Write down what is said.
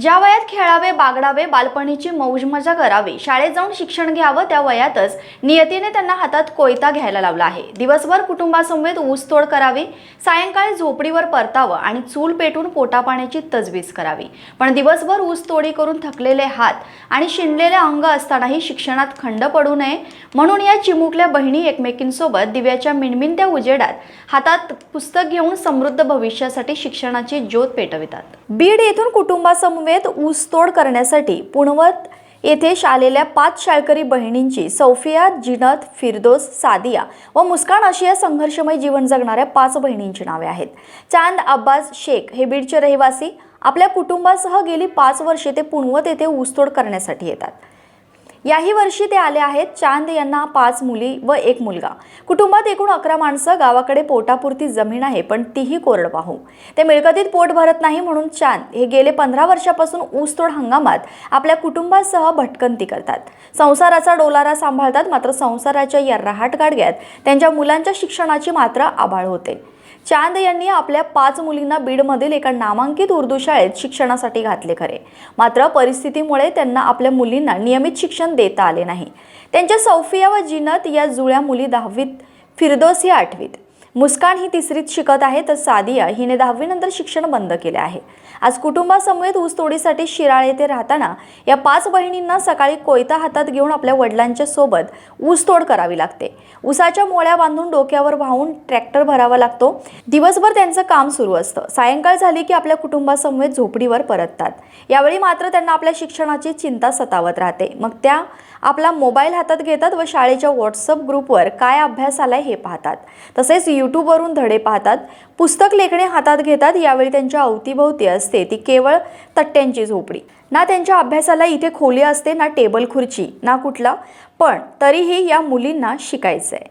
ज्या वयात खेळावे बागडावे बालपणीची मौज मजा करावी शाळेत जाऊन शिक्षण घ्यावं त्या वयातच नियतीने त्यांना हातात कोयता घ्यायला लावला आहे. दिवसभर कुटुंबासमवेत ऊसतोड करावी सायंकाळी झोपडीवर परतावं आणि चूल पेटून पोटापाण्याची तजवीज करावी. पण दिवसभर ऊसतोडी करून थकलेले हात आणि शिणलेले अंग असतानाही शिक्षणात खंड पडू नये म्हणून या चिमुकल्या बहिणी एकमेकींसोबत दिव्याच्या मिणमिणत्या उजेडात हातात पुस्तक घेऊन समृद्ध भविष्यासाठी शिक्षणाची ज्योत पेटवितात. बीड येथून कुटुंबासमोर कुटुंबासमवेत ऊसतोड करण्यासाठी पुणवत येथे शालेल्या पाच शाळकरी बहिणींची सौफिया जिनत फिरदोस सादिया व मुस्कान अशी या संघर्षमय जीवन जगणाऱ्या पाच बहिणींची नावे आहेत. चांद अब्बास शेख हे बीडचे रहिवासी. आपल्या कुटुंबासह गेली पाच वर्षे ते पुणवत येथे ऊसतोड करण्यासाठी येतात. याही वर्षी ते आले आहेत. चांद यांना पाच मुली व एक मुलगा. कुटुंबात एकूण अकरा माणसं गावाकडे पोटापुरती जमीन आहे पण तीही कोरडवाहू ते मिळकतीत पोट भरत नाही म्हणून चांद हे गेले पंधरा वर्षापासून ऊसतोड हंगामात आपल्या कुटुंबासह भटकंती करतात. संसाराचा डोलारा सांभाळतात मात्र संसाराच्या या रहाट गाडग्यात त्यांच्या मुलांच्या शिक्षणाची मात्र आबाळ होते. चांद यांनी आपल्या पाच मुलींना बीडमधील एका नामांकित उर्दू शाळेत शिक्षणासाठी घातले खरे. मात्र परिस्थितीमुळे त्यांना आपल्या मुलींना नियमित शिक्षण देता आले नाही. त्यांच्या सौफिया व जिनत या जुळ्या मुली दहावीत फिरदोस ही आठवीत. मुस्कान ही तिसरीत शिकत आहे तर सादिया हिने दहावीनंतर शिक्षण बंद केले आहे. आज कुटुंबासमवेत ऊसतोडीसाठी शिराळ येथे राहताना या पाच बहिणींना सकाळी कोयता हातात घेऊन आपल्या वडिलांच्या सोबत ऊसतोड करावी लागते. ऊसाच्या मोळ्या बांधून डोक्यावर वाहून ट्रॅक्टर भरावा लागतो. दिवसभर त्यांचं काम सुरू असतं. सायंकाळ झाली की आपल्या कुटुंबासमवेत झोपडीवर परततात. यावेळी मात्र त्यांना आपल्या शिक्षणाची चिंता सतावत राहते. मग त्या आपला मोबाईल हातात घेतात व शाळेच्या व्हॉट्सअप ग्रुपवर काय अभ्यास आलाय हे पाहतात. तसेच यूट्यूबवरून धडे पाहतात. पुस्तक लेखणे हातात घेतात यावेळी त्यांच्या अवतीभोवती असते ती केवळ तट्ट्यांची झोपडी. ना त्यांच्या अभ्यासाला इथे खोली असते ना टेबल खुर्ची ना कुठला. पण तरीही या मुलींना शिकायचं आहे